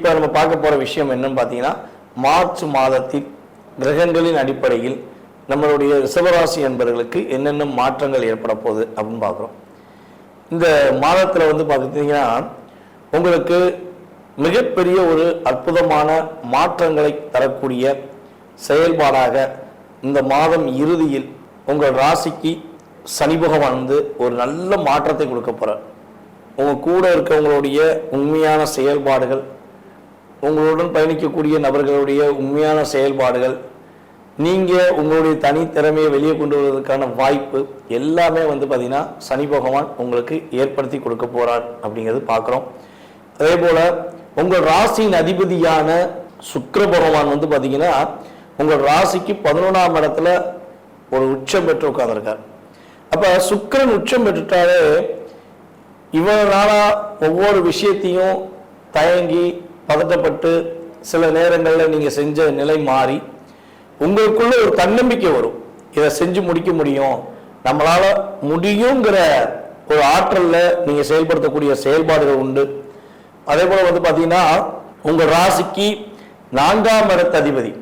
இப்போ நம்ம பார்க்க போகிற விஷயம் என்னன்னு பார்த்தீங்கன்னா மார்ச் மாதத்தில் கிரகங்களின் அடிப்படையில் நம்மளுடைய ரிசவராசி என்பவர்களுக்கு என்னென்ன மாற்றங்கள் ஏற்பட போகுது அப்படின்னு பார்க்குறோம். இந்த மாதத்தில் வந்து பார்த்தீங்கன்னா உங்களுக்கு மிகப்பெரிய ஒரு அற்புதமான மாற்றங்களை தரக்கூடிய செயல்பாடாக இந்த மாதம் இறுதியில் உங்கள் ராசிக்கு சனி பகவான் வந்து ஒரு நல்ல மாற்றத்தை கொடுக்க போகிறார் உங்கள் கூட இருக்கவங்களுடைய உண்மையான செயல்பாடுகள் உங்களுடன் பயணிக்கக்கூடிய நபர்களுடைய உண்மையான செயல்பாடுகள் நீங்கள் உங்களுடைய தனித்திறமையை வெளியே கொண்டு வருவதற்கான வாய்ப்பு எல்லாமே வந்து பார்த்திங்கன்னா சனி பகவான் உங்களுக்கு ஏற்படுத்தி கொடுக்க போகிறார் அப்படிங்கிறது பார்க்குறோம் அதே போல் உங்கள் ராசியின் அதிபதியான சுக்கர பகவான் வந்து பார்த்தீங்கன்னா உங்கள் ராசிக்கு பதினொன்றாம் இடத்துல ஒரு உச்சம் பெற்று உட்காந்துருக்கார் அப்போ சுக்கரன் உச்சம் பெற்றுட்டாலே இவ்வளோ நாளாக ஒவ்வொரு விஷயத்தையும் தயங்கி பதட்டப்பட்டு சில நேரங்களில் நீங்கள் செஞ்ச நிலை மாறி உங்களுக்குள்ள ஒரு தன்னம்பிக்கை வரும். இதை செஞ்சு முடிக்க முடியும். நம்மளால் முடியுங்கிற ஒரு ஆற்றலில் நீங்கள் செயல்படுத்தக்கூடிய செயல்பாடுகள் உண்டு. அதே போல் வந்து பார்த்தீங்கன்னா உங்கள் ராசிக்கு நான்காம் இடத்த அதிபதி.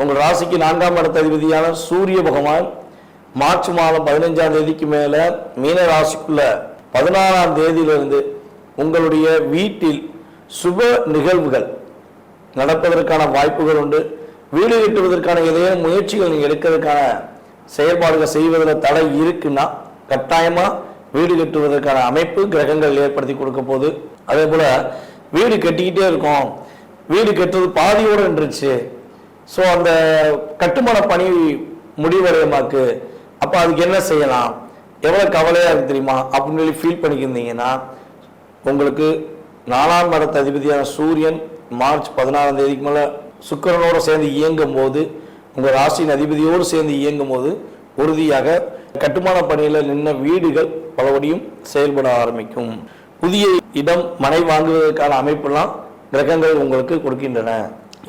உங்கள் ராசிக்கு நான்காம் இடத்த அதிபதியான சூரிய பகவான் மார்ச் மாதம் பதினஞ்சாம் தேதிக்கு மேலே மீன ராசிக்குள்ள பதினாறாம் தேதியிலிருந்து உங்களுடைய வீட்டில் சுப நிகழ்வுகள் நடப்பதற்கான வாய்ப்புகள் உண்டு. வீடு கட்டுவதற்கான ஏதேனும் முயற்சிகள் நீங்கள் எடுக்கிறதுக்கான செயல்பாடுகள் செய்வதில் தடை இருக்குன்னா கட்டாயமாக வீடு கட்டுவதற்கான அமைப்பு கிரகங்கள் ஏற்படுத்தி கொடுக்க போகுது. அதே போல் வீடு கட்டிக்கிட்டே இருக்கோம். வீடு கட்டுறது பாதியோடு இருந்துருச்சு ஸோ அந்த கட்டுமான பணி முடிவடையமாக்கு அப்போ அதுக்கு என்ன செய்யலாம்? எவ்வளோ கவலையாக இருக்கு தெரியுமா? அப்படின்னு சொல்லி ஃபீல் பண்ணிக்கிருந்தீங்கன்னா உங்களுக்கு நாலாம் இடத்த அதிபதியான சூரியன் மார்ச் பதினாறாம் தேதிக்கு மேலே சுக்கிரனோட சேர்ந்து இயங்கும் போது உங்கள் ராசியின் அதிபதியோடு சேர்ந்து இயங்கும் போது உறுதியாக கட்டுமான பணியில் நின்ன வீடுகள் பலபடியும் செயல்பட ஆரம்பிக்கும். புதிய இடம் மனை வாங்குவதற்கான அமைப்பெல்லாம் கிரகங்கள் உங்களுக்கு கொடுக்கின்றன.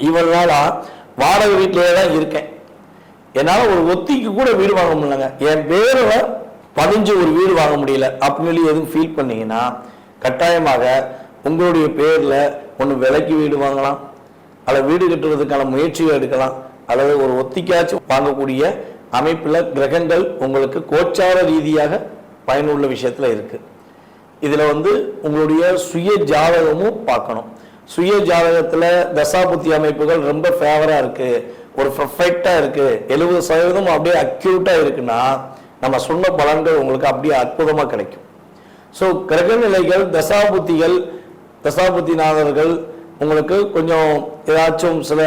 இவ்வளவு நாளா வாடகை வீட்டிலே தான் இருக்கேன். என்னால் ஒரு ஒத்திக்கு கூட வீடு வாங்க முடியலங்க. என் பேரில் பதிஞ்சு ஒரு வீடு வாங்க முடியல. அப்படின்னு சொல்லி எதுவும் ஃபீல் பண்ணீங்கன்னா கட்டாயமாக உங்களுடைய பேரில் ஒன்று விலைக்கு வீடு வாங்கலாம் அல்லது வீடு கட்டுறதுக்கான முயற்சிகள் எடுக்கலாம் அல்லது ஒரு ஒத்திக்காச்சும் வாங்கக்கூடிய அமைப்பில் கிரகங்கள் உங்களுக்கு கோச்சார ரீதியாக பயனுள்ள விஷயத்தில் இருக்குது இதில் வந்து உங்களுடைய சுய ஜாதகமும் பார்க்கணும். சுய ஜாதகத்தில் தசாபுத்தி அமைப்புகள் ரொம்ப ஃபேவராக இருக்குது ஒரு பர்ஃபெக்டாக இருக்குது எழுபது சதவீதம் அப்படியே அக்யூட்டாக இருக்குன்னா நம்ம சொன்ன பலன்கள் உங்களுக்கு அப்படியே அற்புதமாக கிடைக்கும். ஸோ கிரக நிலைகள் தசாபுத்திகள் தசாபுத்திநாதர்கள் உங்களுக்கு கொஞ்சம் ஏதாச்சும் சில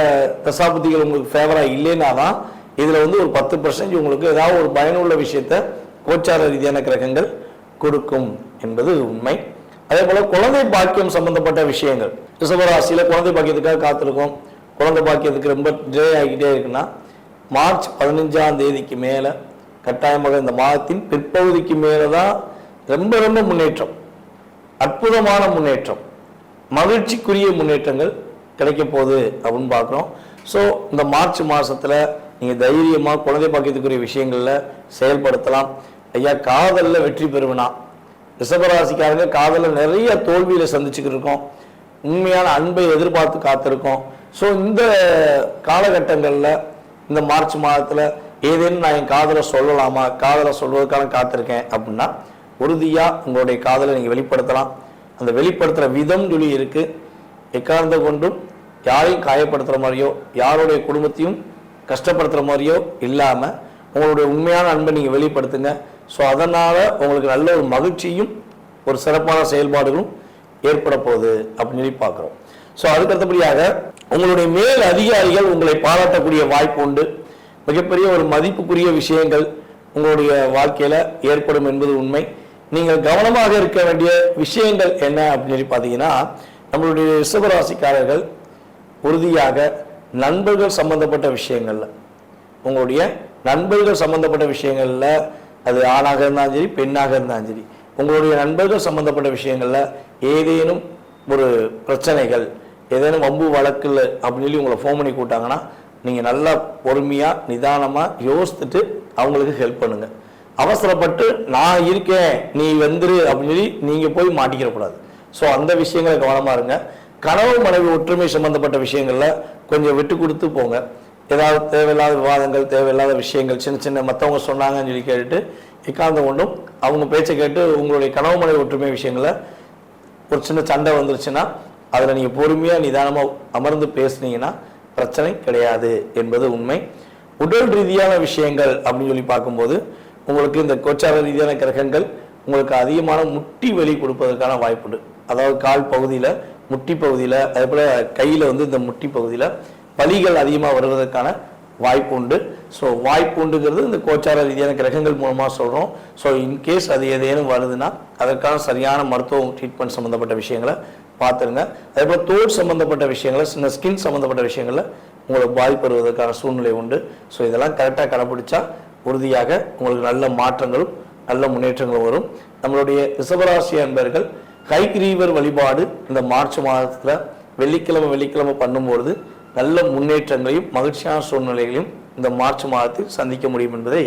தசாபுத்திகள் உங்களுக்கு ஃபேவராக இல்லைன்னா தான் இதில் வந்து ஒரு பத்து பர்சன்டேஜ் உங்களுக்கு ஏதாவது ஒரு பயனுள்ள விஷயத்த கோச்சார ரீதியான கிரகங்கள் கொடுக்கும் என்பது உண்மை. அதே போல் குழந்தை பாக்கியம் சம்பந்தப்பட்ட விஷயங்கள். ரிஷபராசியில் குழந்தை பாக்கியத்துக்காக காத்திருக்கோம். குழந்தை பாக்கியத்துக்கு ரொம்ப டிலே ஆகிக்கிட்டே இருக்குன்னா மார்ச் பதினஞ்சாம் தேதிக்கு மேலே கட்டாயமாக இந்த மாதத்தின் பிற்பகுதிக்கு மேலே தான் ரொம்ப ரொம்ப முன்னேற்றம். அற்புதமான முன்னேற்றம். மகிழ்ச்சிக்குரிய முன்னேற்றங்கள் கிடைக்க போகுது அப்படின்னு பார்க்குறோம். ஸோ இந்த மார்ச் மாதத்தில் நீங்கள் தைரியமாக குழந்தை பாக்கியத்துக்குரிய விஷயங்களில் செயல்படுத்தலாம். ஐயா காதலில் வெற்றி பெறுவனா? ரிஷபராசிக்காரங்க காதலில் நிறைய தோல்வியில் சந்திச்சுக்கிட்டு இருக்கோம். உண்மையான அன்பை எதிர்பார்த்து காத்திருக்கோம். ஸோ இந்த காலகட்டங்களில் இந்த மார்ச் மாதத்தில் ஏதேனும் நான் என் காதலை சொல்லலாமா? காதலை சொல்வதற்கான காத்திருக்கேன் அப்படின்னா உறுதியாக உங்களுடைய காதலை நீங்கள் வெளிப்படுத்தலாம். அந்த வெளிப்படுத்துகிற விதம் சொல்லி இருக்கு. எக்காரணத்தை கொண்டும் யாரையும் காயப்படுத்துகிற மாதிரியோ யாருடைய குடும்பத்தையும் கஷ்டப்படுத்துகிற மாதிரியோ இல்லாமல் உங்களுடைய உண்மையான அன்பை நீங்கள் வெளிப்படுத்துங்க. ஸோ அதனால் உங்களுக்கு நல்ல ஒரு மகிழ்ச்சியும் ஒரு சிறப்பான செயல்பாடுகளும் ஏற்பட போகுது அப்படின்னு சொல்லி பார்க்குறோம். ஸோ அதுக்கு அடுத்தபடியாக உங்களுடைய மேல் அதிகாரிகள் உங்களை பாராட்டக்கூடிய வாய்ப்பு உண்டு. மிகப்பெரிய ஒரு மதிப்புக்குரிய விஷயங்கள் உங்களுடைய வாழ்க்கையில் ஏற்படும் என்பது உண்மை. நீங்கள் கவனமாக இருக்க வேண்டிய விஷயங்கள் என்ன அப்படின்னு சொல்லி பார்த்தீங்கன்னா நம்மளுடைய ரிஷபராசிக்காரர்கள் உறுதியாக நண்பர்கள் சம்பந்தப்பட்ட விஷயங்களில் உங்களுடைய நண்பர்கள் சம்பந்தப்பட்ட விஷயங்களில் அது ஆணாக இருந்தாலும் சரி பெண்ணாக இருந்தாலும் சரி உங்களுடைய நண்பர்கள் சம்பந்தப்பட்ட விஷயங்களில் ஏதேனும் ஒரு பிரச்சனைகள் ஏதேனும் வம்பு வழக்கில் அப்படின்னு சொல்லி உங்களை ஃபோன் பண்ணி கூட்டாங்கன்னா நீங்கள் நல்லா பொறுமையாக நிதானமாக யோசித்துட்டு அவங்களுக்கு ஹெல்ப் பண்ணுங்கள் அவசரப்பட்டு நான் இருக்கேன் நீ வந்துரு அப்படின்னு சொல்லி நீங்கள் போய் மாட்டிக்கிறக்கூடாது ஸோ அந்த விஷயங்களை கவனமாக இருங்க. கனவு மனைவி ஒற்றுமை சம்பந்தப்பட்ட விஷயங்களில் கொஞ்சம் விட்டு கொடுத்து போங்க. ஏதாவது தேவையில்லாத விவாதங்கள் தேவையில்லாத விஷயங்கள் சின்ன சின்ன மற்றவங்க சொன்னாங்கன்னு சொல்லி கேட்டுட்டு எக்காந்த கொண்டும் அவங்க பேச்சை கேட்டு உங்களுடைய கனவு மனைவி ஒற்றுமை விஷயங்களை ஒரு சின்ன சண்டை வந்துருச்சுன்னா அதில் நீங்கள் பொறுமையாக நிதானமாக அமர்ந்து பேசுனீங்கன்னா பிரச்சனை கிடையாது என்பது உண்மை. உடல் ரீதியான விஷயங்கள் அப்படின்னு சொல்லி பார்க்கும்போது உங்களுக்கு இந்த கோச்சார ரீதியான கிரகங்கள் உங்களுக்கு அதிகமான முட்டி வலி கொடுப்பதற்கான வாய்ப்புண்டு. அதாவது கால் பகுதியில் முட்டி பகுதியில் அதே போல் கையில் வந்து இந்த முட்டி பகுதியில் வலிகள் அதிகமாக வருவதற்கான வாய்ப்பு உண்டு ஸோ வாய்ப்பு உண்டுங்கிறது இந்த கோச்சார ரீதியான கிரகங்கள் மூலமாக சொல்கிறோம் ஸோ இன்கேஸ் அது ஏதேனும் வருதுன்னா அதற்கான சரியான மருத்துவம் ட்ரீட்மெண்ட் சம்மந்தப்பட்ட விஷயங்களை பார்த்துருங்க. அதே போல் தோல் சம்மந்தப்பட்ட விஷயங்களை சின்ன ஸ்கின் சம்மந்தப்பட்ட விஷயங்களில் உங்களுக்கு பாதிப்பு வருவதற்கான சூழ்நிலை உண்டு. ஸோ இதெல்லாம் கரெக்டாக கடைப்பிடிச்சா உறுதியாக உங்களுக்கு நல்ல மாற்றங்களும் நல்ல முன்னேற்றங்களும் வரும். நம்மளுடைய ரிஷபராசி அன்பர்கள் கைகிரீவர் வழிபாடு இந்த மார்ச் மாதத்தில் வெள்ளிக்கிழமை வெள்ளிக்கிழமை பண்ணும்பொழுது நல்ல முன்னேற்றங்களையும் மகிழ்ச்சியான சூழ்நிலைகளையும் இந்த மார்ச் மாதத்தில் சந்திக்க முடியும் என்பதை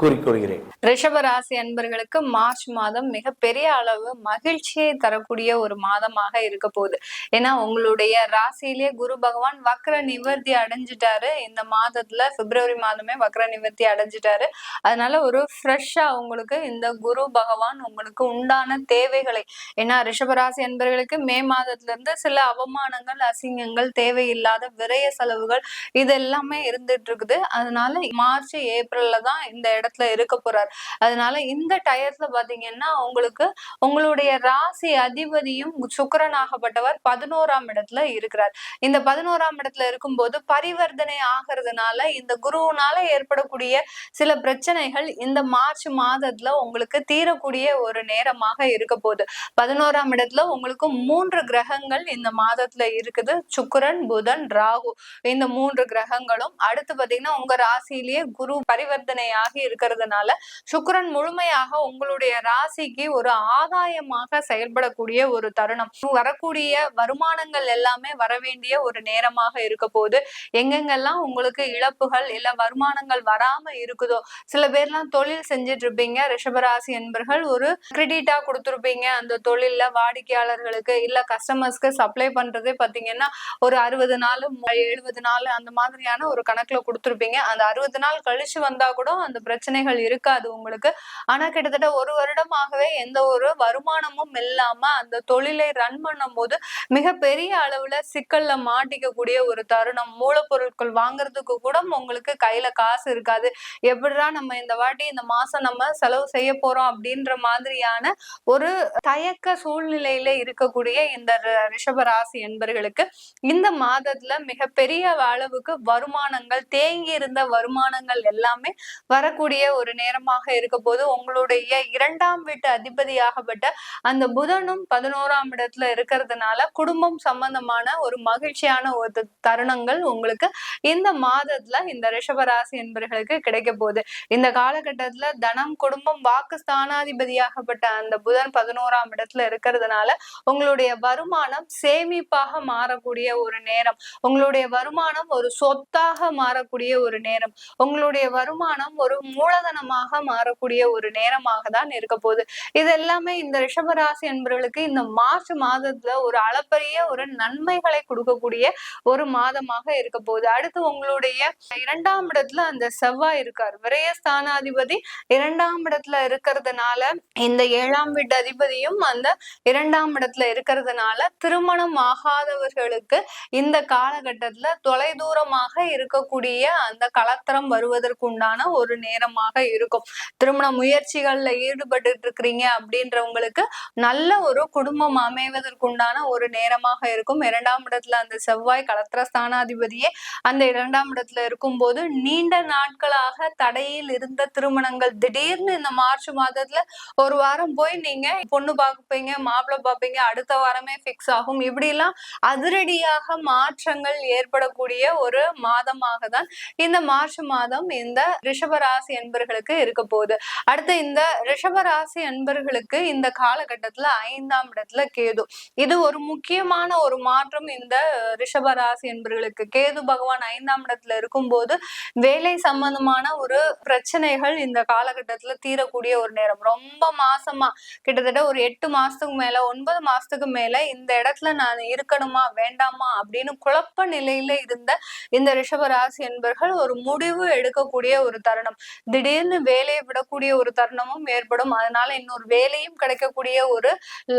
கூறிக்கொள்கிறேன் ரிஷபராசி அன்பர்களுக்கு மார்ச் மாதம் மிகப்பெரிய அளவு மகிழ்ச்சியை தரக்கூடிய ஒரு மாதமாக இருக்க போகுது. ஏன்னா உங்களுடைய ராசியிலே குரு பகவான் வக்ர நிவர்த்தி அடைஞ்சிட்டாரு. இந்த மாதத்துல பிப்ரவரி மாதமே வக்ர நிவர்த்தி அடைஞ்சிட்டாரு. அதனால ஒரு ஃப்ரெஷ்ஷா உங்களுக்கு இந்த குரு பகவான் உங்களுக்கு உண்டான தேவைகளை ஏன்னா ரிஷபராசி அன்பர்களுக்கு மே மாதத்துல இருந்து சில அவமானங்கள் அசிங்கங்கள் தேவையில்லாத விரய செலவுகள் இது எல்லாமே இருந்துட்டு இருக்குது. அதனால மார்ச் ஏப்ரல்ல தான் இந்த இடத்துல இருக்க போறார். அதனால இந்த டயத்துல பாத்தீங்கன்னா உங்களுக்கு உங்களுடைய ராசி அதிபதியும் சுக்கரனாகப்பட்டவர் பதினோராம் இடத்துல இருக்கிறார். இந்த பதினோராம் இடத்துல இருக்கும்போது பரிவர்த்தனை ஆகிறதுனால இந்த குருவுனால ஏற்படக்கூடிய சில பிரச்சனைகள் இந்த மார்ச் மாதத்துல உங்களுக்கு தீரக்கூடிய ஒரு நேரமாக இருக்க போகுது. பதினோராம் இடத்துல உங்களுக்கு மூன்று கிரகங்கள் இந்த மாதத்துல இருக்குது. சுக்கரன் புதன் ராகு. இந்த மூன்று கிரகங்களும் அடுத்து பாத்தீங்கன்னா உங்க ராசியிலேயே குரு பரிவர்த்தனை ஆகி இருக்கு. இருக்கிறதுனால சுக்கிரன் முழுமையாக உங்களுடைய ராசிக்கு ஒரு ஆதாயமாக செயல்படக்கூடிய ஒரு தருணம். வரக்கூடிய வருமானங்கள் எல்லாமே வரவேண்டிய ஒரு நேரமாக இருக்க போது எங்கெங்கெல்லாம் உங்களுக்கு இழப்புகள் இல்ல வருமானங்கள் வராம இருக்குதோ சில பேர்லாம் தொழில் செஞ்சுட்டு இருப்பீங்க ரிஷபராசி என்பர்கள் ஒரு கிரெடிட்டா கொடுத்துருப்பீங்க. அந்த தொழில்ல வாடிக்கையாளர்களுக்கு இல்ல கஸ்டமர்ஸ்க்கு சப்ளை பண்றதே பாத்தீங்கன்னா ஒரு அறுபது நாள் எழுபது நாள் அந்த மாதிரியான ஒரு கணக்குல கொடுத்துருப்பீங்க. அந்த அறுபது நாள் கழிச்சு வந்தா கூட அந்த பிரச்சனை பிரச்சனைகள் இருக்காது உங்களுக்கு. ஆனா கிட்டத்தட்ட ஒரு வருடமாகவே எந்த ஒரு வருமானமும் இல்லாம அந்த தொழிலை ரன் பண்ணும் போது மிகப்பெரிய அளவுல சிக்கல்ல மாட்டிக்கக்கூடிய ஒரு தருணம். மூலப்பொருட்கள் வாங்குறதுக்கு கூட உங்களுக்கு கையில காசு இருக்காது. எப்படிடா நம்ம இந்த வாட்டி இந்த மாசம் நம்ம செலவு செய்ய போறோம் அப்படின்ற மாதிரியான ஒரு தயக்க சூழ்நிலையில இருக்கக்கூடிய இந்த ரிஷபராசி என்பர்களுக்கு இந்த மாதத்துல மிகப்பெரிய அளவுக்கு வருமானங்கள் தேங்கி இருந்த வருமானங்கள் எல்லாமே வரக்கூடிய கூடிய ஒரு நேரமாக இருக்க போது உங்களுடைய இரண்டாம் வீட்டு அதிபதியாகப்பட்ட அந்த புதனும் பதினோராம் இடத்துல இருக்கிறதுனால குடும்பம் சம்பந்தமான ஒரு மகிழ்ச்சியான ஒரு தருணங்கள் உங்களுக்கு இந்த மாதத்துல இந்த ரிஷபராசி என்பர்களுக்கு கிடைக்க போகுது. இந்த காலகட்டத்துல தனம் குடும்பம் வாக்கு ஸ்தானாதிபதியாகப்பட்ட அந்த புதன் பதினோராம் இடத்துல இருக்கிறதுனால உங்களுடைய வருமானம் சேமிப்பாக மாறக்கூடிய ஒரு நேரம். உங்களுடைய வருமானம் ஒரு சொத்தாக மாறக்கூடிய ஒரு நேரம். உங்களுடைய வருமானம் ஒரு மூலதனமாக மாறக்கூடிய ஒரு நேரமாக தான் இருக்க போகுது. இது எல்லாமே இந்த ரிஷபராசி என்பவர்களுக்கு இந்த மார்ச் மாதத்துல ஒரு அளப்பரிய ஒரு நன்மைகளை கொடுக்கக்கூடிய ஒரு மாதமாக இருக்க போகுது. அடுத்து உங்களுடைய இரண்டாம் இடத்துல அந்த செவ்வாய் இருக்கார். விரயஸ்தானாதிபதி இரண்டாம் இடத்துல இருக்கிறதுனால இந்த ஏழாம் வீட்டு அதிபதியும் அந்த இரண்டாம் இடத்துல இருக்கிறதுனால திருமணம் ஆகாதவர்களுக்கு இந்த காலகட்டத்துல தொலைதூரமாக இருக்கக்கூடிய அந்த கலத்தரம் வருவதற்குண்டான ஒரு நேரம் நேரமாக இருக்கும். திருமண முயற்சிகள்ல ஈடுபட்டு இருக்கிறீங்க அப்படின்றவங்களுக்கு நல்ல ஒரு குடும்பம் அமைவதற்குண்டான ஒரு நேரமாக இருக்கும். இரண்டாம் இடத்துல அந்த செவ்வாய் கலத்திர ஸ்தானாதிபதியே அந்த இரண்டாம் இடத்துல இருக்கும் போது நீண்ட நாட்களாக தடையில் இருந்த திருமணங்கள் திடீர்னு இந்த மார்ச் மாதத்துல ஒரு வாரம் போய் நீங்க பொண்ணு பார்ப்பீங்க மாப்பிள்ளை பார்ப்பீங்க அடுத்த வாரமே பிக்ஸ் ஆகும். இப்படிலாம் அதிரடியாக மாற்றங்கள் ஏற்படக்கூடிய ஒரு மாதமாக தான் இந்த மார்ச் மாதம் இந்த ரிஷபராசி என்பர்களுக்கு இருக்க போகுது. அடுத்து இந்த ரிஷபராசி அன்பர்களுக்கு இந்த காலகட்டத்துல ஐந்தாம் இடத்துல கேது. இது ஒரு முக்கியமான ஒரு மாற்றம் இந்த ரிஷபராசி என்பர்களுக்கு கேது பகவான் ஐந்தாம் இடத்துல இருக்கும்போது வேலை சம்பந்தமான ஒரு பிரச்சனைகள் இந்த காலகட்டத்துல தீரக்கூடிய ஒரு நேரம். ரொம்ப மாசமா கிட்டத்தட்ட ஒரு எட்டு மாசத்துக்கு மேல ஒன்பது மாசத்துக்கு மேல இந்த இடத்துல நான் இருக்கணுமா வேண்டாமா அப்படின்னு குழப்ப நிலையில இருந்த இந்த ரிஷபராசி என்பர்கள் ஒரு முடிவு எடுக்கக்கூடிய ஒரு தருணம். திடீர்னு வேலையை விடக்கூடிய ஒரு தருணமும் ஏற்படும். அதனால இன்னொரு வேலையும் கிடைக்கக்கூடிய ஒரு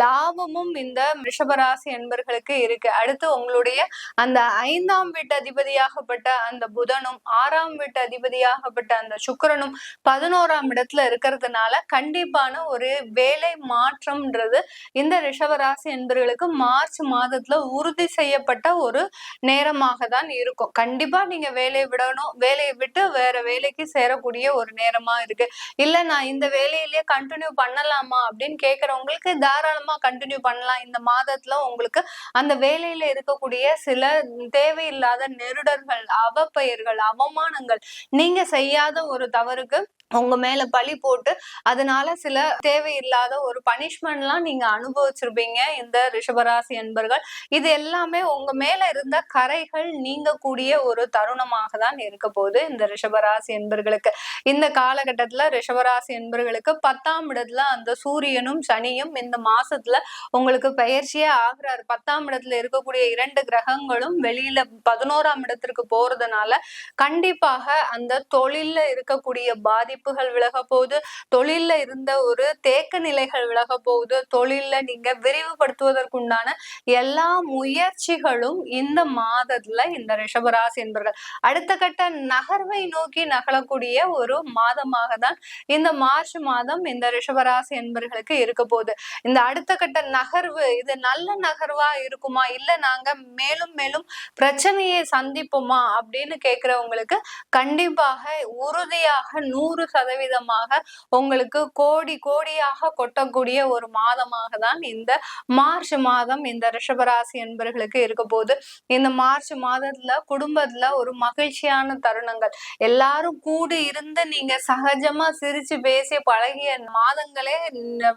லாபமும் இந்த ரிஷபராசி என்பர்களுக்கு இருக்கு. அடுத்து உங்களுடைய அந்த ஐந்தாம் வீட்டு அதிபதியாகப்பட்ட அந்த புதனும் ஆறாம் வீட்டு அதிபதியாகப்பட்ட அந்த சுக்கரனும் பதினோராம் இடத்துல இருக்கிறதுனால கண்டிப்பான ஒரு வேலை மாற்றம்ன்றது இந்த ரிஷபராசி என்பர்களுக்கு மார்ச் மாதத்துல உறுதி செய்யப்பட்ட ஒரு நேரமாக தான் இருக்கும். கண்டிப்பா நீங்க வேலையை விடணும் வேலையை விட்டு வேற வேலைக்கு சேரக்கூடிய ஒரு நேரமா இருக்கு. இல்ல நான் இந்த வேலையிலேயே கண்டினியூ பண்ணலாமா அப்படின்னு கேக்குறவங்களுக்கு தாராளமா கண்டினியூ பண்ணலாம். இந்த மாதத்துல உங்களுக்கு அந்த வேலையில இருக்கக்கூடிய சில தேவையில்லாத நெருடர்கள் அவப்பெயர்கள் அவமானங்கள் நீங்க செய்யாத ஒரு தவறுக்கு உங்க மேல பழி போட்டு அதனால சில தேவையில்லாத ஒரு பனிஷ்மெண்ட்லாம் நீங்க அனுபவிச்சிருப்பீங்க. இந்த ரிஷபராசி என்பர்கள் இது எல்லாமே உங்க மேல இருந்த கரைகள் நீங்கக்கூடிய ஒரு தருணமாக தான் இருக்க போகுது இந்த ரிஷபராசி என்பர்களுக்கு. இந்த காலகட்டத்துல ரிஷபராசி என்பர்களுக்கு பத்தாம் இடத்துல அந்த சூரியனும் சனியும் இந்த மாசத்துல உங்களுக்கு பயிற்சியே ஆகுறாரு. பத்தாம் இடத்துல இருக்கக்கூடிய இரண்டு கிரகங்களும் வெளியில பதினோராம் இடத்திற்கு போறதுனால கண்டிப்பாக அந்த தொழில்ல இருக்கக்கூடிய பாதிப்பு வாய்ப்புகள் விலக போகுது தொழில்ல இருந்த ஒரு தேக்க நிலைகள் விலக போகுது தொழில்ல நீங்க விரிவுபடுத்துவதற்குண்டான எல்லா முயற்சிகளும் இந்த மாதத்துல இந்த ரிஷபராசி என்பர்கள். அடுத்த கட்ட நகர்வை நோக்கி நகலக்கூடிய ஒரு மாதமாக தான் இந்த மார்ச் மாதம் இந்த ரிஷபராசி என்பர்களுக்கு இருக்க போகுது. இந்த அடுத்த கட்ட நகர்வு இது நல்ல நகர்வா இருக்குமா? இல்ல நாங்க மேலும் மேலும் பிரச்சனையை சந்திப்போமா? அப்படின்னு கேக்குறவங்களுக்கு கண்டிப்பாக உறுதியாக நூறு சதவீதமாக உங்களுக்கு கோடி கோடியாக கொட்டக்கூடிய ஒரு மாதமாக தான் இந்த மார்ச் மாதம் இந்த ரிஷபராசி என்பர்களுக்கு இருக்க போது இந்த மார்ச் மாதத்துல குடும்பத்துல ஒரு மகிழ்ச்சியான தருணங்கள். எல்லாரும் கூடி இருந்து நீங்க சகஜமா சிரிச்சு பேசி பழகிய மாதங்களே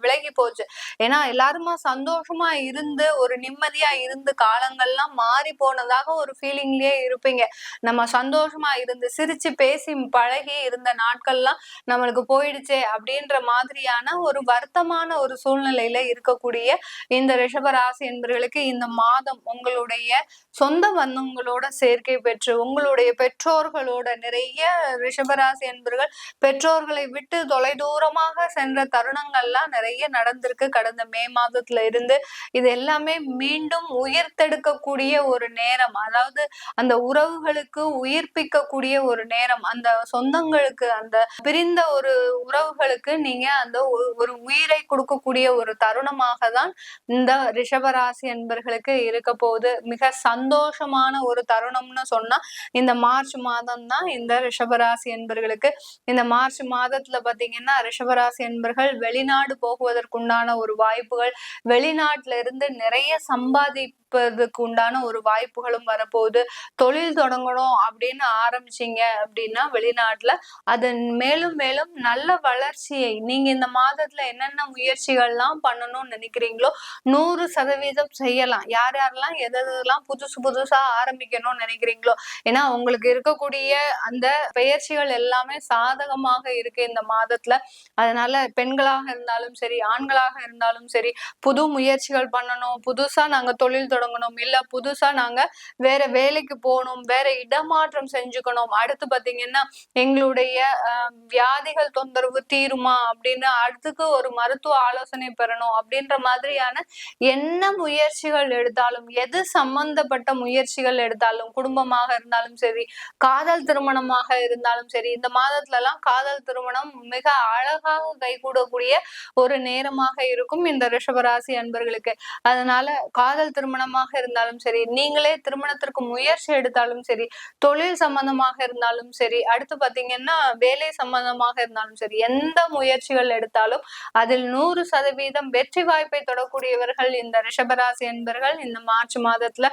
விலகி போச்சு. ஏன்னா எல்லாருமா சந்தோஷமா இருந்து ஒரு நிம்மதியா இருந்து காலங்கள்லாம் மாறி போனதாக ஒரு ஃபீலிங்லயே இருப்பீங்க. நம்ம சந்தோஷமா இருந்து சிரிச்சு பேசி பழகி இருந்த நாட்கள்லாம் நம்மளுக்கு போயிடுச்சே அப்படின்ற மாதிரியான ஒரு வருத்தமான ஒரு சூழ்நிலையில இருக்கக்கூடிய இந்த ரிஷபராசி என்பவர்களுக்கு இந்த மாதம் உங்களுடைய சொந்த பந்தங்களோட சேர்க்கை பெற்று உங்களுடைய பெற்றோர்களோட நிறைய ரிஷபராசி என்பவர்கள் பெற்றோர்களை விட்டு தொலைதூரமாக சென்ற தருணங்கள்லாம் நிறைய நடந்திருக்கு. கடந்த மே மாதத்துல இருந்து இது எல்லாமே மீண்டும் உயிர்த்தெடுக்கக்கூடிய ஒரு நேரம். அதாவது அந்த உறவுகளுக்கு உயிர்ப்பிக்கக்கூடிய ஒரு நேரம். அந்த சொந்தங்களுக்கு அந்த பிரிந்த ஒரு உறவுகளுக்கு நீங்க அந்த ஒரு உயிரை கொடுக்கக்கூடிய ஒரு தருணமாக தான் இந்த ரிஷபராசி என்பர்களுக்கு இருக்க போகுது. மிக சந்தோஷமான ஒரு தருணம்னு சொன்னா இந்த மார்ச் மாதம் தான் இந்த ரிஷபராசி என்பர்களுக்கு இந்த மார்ச் மாதத்துல பாத்தீங்கன்னா ரிஷபராசி என்பர்கள் வெளிநாடு போகுவதற்குண்டான ஒரு வாய்ப்புகள் வெளிநாட்டுல இருந்து நிறைய சம்பாதிப்பதற்கு உண்டான ஒரு வாய்ப்புகளும் வரப்போகுது. தொழில் தொடங்கணும் அப்படின்னு ஆரம்பிச்சீங்க அப்படின்னா வெளிநாட்டுல அதன் மேலும் மேலும் நல்ல வளர்ச்சியை நீங்க இந்த மாதத்துல என்னென்ன முயற்சிகள்லாம் பண்ணணும்னு நினைக்கிறீங்களோ நூறு சதவீதம் செய்யலாம். யார் யாரெல்லாம் எதெல்லாம் புதுசு புதுசா ஆரம்பிக்கணும்னு நினைக்கிறீங்களோ? ஏன்னா உங்களுக்கு இருக்கக்கூடிய அந்த பெயர்ச்சிகள் எல்லாமே சாதகமாக இருக்கு இந்த மாதத்துல. அதனால பெண்களாக இருந்தாலும் சரி ஆண்களாக இருந்தாலும் சரி புது முயற்சிகள் பண்ணணும். புதுசா நாங்க தொழில் தொடங்கணும். இல்ல புதுசா நாங்க வேற வேலைக்கு போகணும். வேற இடமாற்றம் செஞ்சுக்கணும். அடுத்து பாத்தீங்கன்னா எங்களுடைய வியாதிகள் தொந்தரவு தீருமா? அப்படின்னு அடுத்துக்கு ஒரு மருத்துவ ஆலோசனை பெறணும். அப்படின்ற மாதிரியான என்ன முயற்சிகள் எடுத்தாலும் எது சம்பந்தப்பட்ட முயற்சிகள் எடுத்தாலும் குடும்பமாக இருந்தாலும் சரி காதல் திருமணமாக இருந்தாலும் சரி இந்த மாதத்துல எல்லாம் காதல் திருமணம் மிக அழகாக கைகூடக்கூடிய ஒரு நேரமாக இருக்கும் இந்த ரிஷபராசி அன்பர்களுக்கு. அதனால காதல் திருமணமாக இருந்தாலும் சரி நீங்களே திருமணத்திற்கு முயற்சி எடுத்தாலும் சரி தொழில் சம்பந்தமாக இருந்தாலும் சரி அடுத்து பாத்தீங்கன்னா வேலை சம்பந்தமாக இருந்தாலும் சரி எந்த முயற்சிகள் எடுத்தாலும் அதில் நூறு சதவீதம் வெற்றி வாய்ப்பை தொடக்கூடியவர்கள் இந்த ரிஷபராசி என்பர்கள் இந்த மார்ச் மாதத்துல